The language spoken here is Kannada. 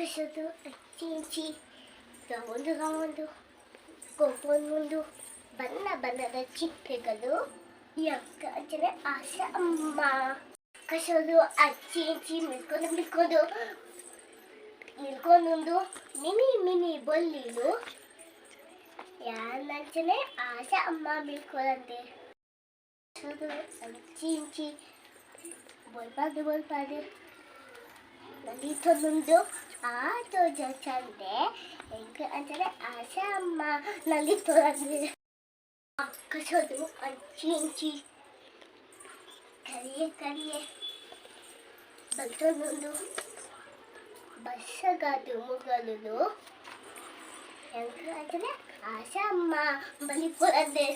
Kasado ಅಚ್ಚಿ ಹಂಚಿ Gamundo gamundo. Kupon ಮುಂದು ಬಣ್ಣ ಚಿಪ್ಪೆಗಳು ಯಕ್ಕ ಅಂಚನೆ ಆಸೆ ಅಮ್ಮ. ಕಸೋದು ಅಚ್ಚಿ ಇಂಚಿ ಮಿಲ್ಕೊಂಡು ಮಿಲ್ಕೊಂಡು ನಿಲ್ಕೊಂಡೊಂದು ಮಿನಿ ಮಿನಿ ಬೊಲ್ಲಿಲು. ಯಾನಂಚನೆ ಆಸೆ ಅಮ್ಮ ಮಿಲ್ಕೊಳ್ಳಂತೆ ಕಸೋದು ಅಚ್ಚಿ ಇಂಚಿ ಬೊಲ್ಪಾದು ఆటో చచ్చంటే ఇంకా అంటే ఆశ అమ్మ నన్ను తొలగి అక్క చదువు అచ్చించి కరియే కరియే బతులు బస్సగాదు ముగలు ఇంకా అంటే ఆశ అమ్మ మళ్ళీ పొలదే